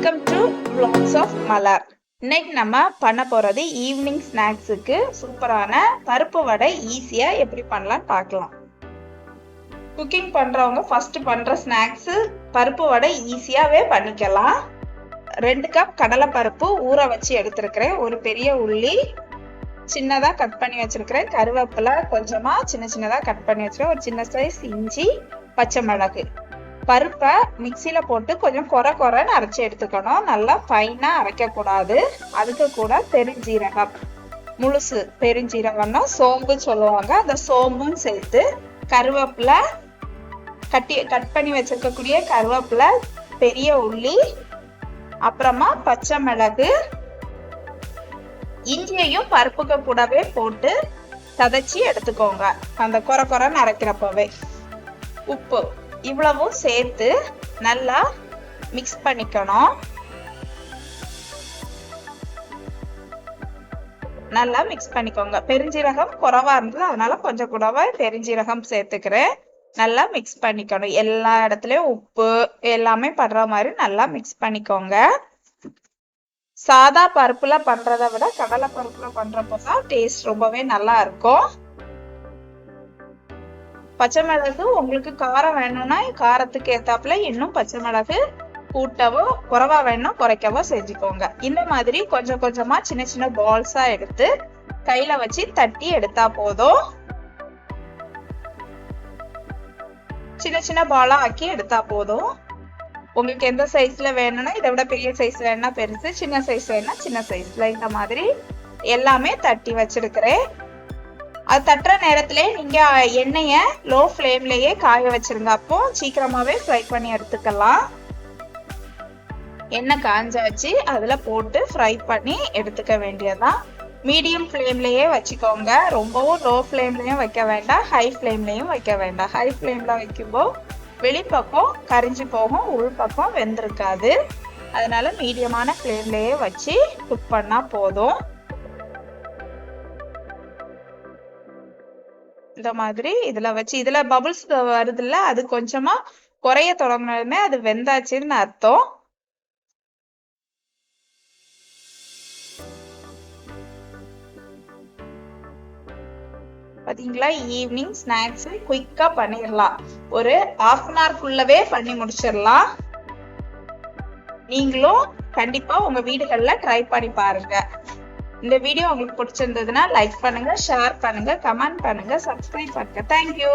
Welcome to vlogs of Malar இன்னைக்கு நம்ம பண்ண போறது ஈவினிங் ஸ்நாக்ஸுக்கு சூப்பரான பருப்பு வடை ஈஸியா எப்படி பண்ணலாம் பார்க்கலாம். குக்கிங் பண்றவங்க ஃபர்ஸ்ட் பண்ற ஸ்நாக்ஸ் பருப்பு வடை ஈஸியாவே பண்ணிக்கலாம். ரெண்டு கப் கடலை பருப்பு ஊற வச்சு எடுத்திருக்கிறேன். ஒரு பெரிய உள்ளி சின்னதா கட் பண்ணி வச்சிருக்கிறேன். கருவேப்பிலை கொஞ்சமா சின்ன சின்னதா கட் பண்ணி வச்சிருக்கேன் ஒரு சின்ன சைஸ் இஞ்சி பச்சை மிளகு. பருப்பை மிக்சியில் போட்டு கொஞ்சம் குறை குறைன்னு அரைச்சி எடுத்துக்கணும். நல்லா ஃபைனாக அரைக்கக்கூடாது. அதுக்கு கூட பெருஞ்சீரகம். முழுசு பெருஞ்சீரகம்னா சோம்பு சொல்லுவாங்க. அந்த சோம்பும் சேர்த்து கருவேப்பிலை கட்டி கட் பண்ணி வச்சிருக்கக்கூடிய கருவேப்பிலை பெரிய உள்ளி அப்புறமா பச்சை மிளகு இஞ்சியையும் பருப்புக்கு கூடவே போட்டு சதைச்சி எடுத்துக்கோங்க. அந்த குறை குறைன்னு அரைக்கிறப்பவே. உப்பு. இவ்வளவும் சேர்த்து நல்லா மிக்ஸ் பண்ணிக்கணும். நல்லா மிக்ஸ் பண்ணிக்கோங்க. பெருஞ்சீரகம் குறவா இருந்தது அதனால கொஞ்சம் கூடவா பெருஞ்சீரகம் சேர்த்துக்கிறேன். நல்லா மிக்ஸ் பண்ணிக்கணும். எல்லா இடத்துலயும் உப்பு எல்லாமே படுற மாதிரி நல்லா மிக்ஸ் பண்ணிக்கோங்க. சாதா பருப்புல பண்றதை விட கடலை பருப்புல பண்றப்போ தான் டேஸ்ட் ரொம்பவே நல்லா இருக்கும். பச்சை மிளகு உங்களுக்கு காரம் வேணும்னா காரத்துக்கு ஏத்தாப்புல இன்னும் பச்சை மிளகு கூட்டவோ குறவா வேணும் குறைக்கவோ செஞ்சுக்கோங்க. இந்த மாதிரி கொஞ்சம் கொஞ்சமா சின்ன சின்ன பால்ஸா எடுத்து கையில வச்சு தட்டி எடுத்தா போதும். சின்ன சின்ன பாலா ஆக்கி எடுத்தா போதும். உங்களுக்கு எந்த சைஸ்ல வேணும்னா இதை விட பெரிய சைஸ் வேணும்னா பெருசு சின்ன சைஸ் வேணும்னா சின்ன சைஸ்ல இந்த மாதிரி எல்லாமே தட்டி வச்சிருக்கிறேன். அது தட்டுற நேரத்திலே நீங்க எண்ணெய லோ ஃப்ளேம்லயே காய வச்சிருங்க. அப்போ சீக்கிரமாவே ஃப்ரை பண்ணி எடுத்துக்கலாம். எண்ணெய் காஞ்சாச்சு. அதுல போட்டு ஃப்ரை பண்ணி எடுத்துக்க வேண்டியதான் மீடியம் ஃப்ளேம்லயே வச்சுக்கோங்க. ரொம்பவும் லோ ஃப்ளேம்லயும் வைக்க வேண்டாம். ஹை ஃப்ளேம்லயும் வைக்க வேண்டாம். ஹை ஃப்ளேம்ல வைக்கும்போது வெளிப்பக்கம் கரிஞ்சு போகும். உள் பக்கம் வெந்திருக்காது. அதனால மீடியமான ஃப்ளேம்லயே வச்சு குக் பண்ணா போதும். இந்த மாதிரி இதுல வச்சு இதுல பபுள்ஸ் வருதுல்ல அது கொஞ்சமா குறைய தொடங்கினதுமே அது வெந்தாச்சுன்னு அர்த்தம். பாத்தீங்களா? ஈவினிங் ஸ்நாக்ஸ் குயிக்கா பண்ணிடலாம் ஒரு ஹாஃப் அன் ஹவர்க்குள்ளவே பண்ணி முடிச்சிடலாம் நீங்களும் கண்டிப்பா உங்க வீடுகள்ல ட்ரை பண்ணி பாருங்க. இந்த வீடியோ உங்களுக்கு பிடிச்சிருந்ததுன்னா லைக் பண்ணுங்க ஷேர் பண்ணுங்க கமெண்ட் பண்ணுங்க சப்ஸ்கிரைப் பண்ணுங்க. தேங்க்யூ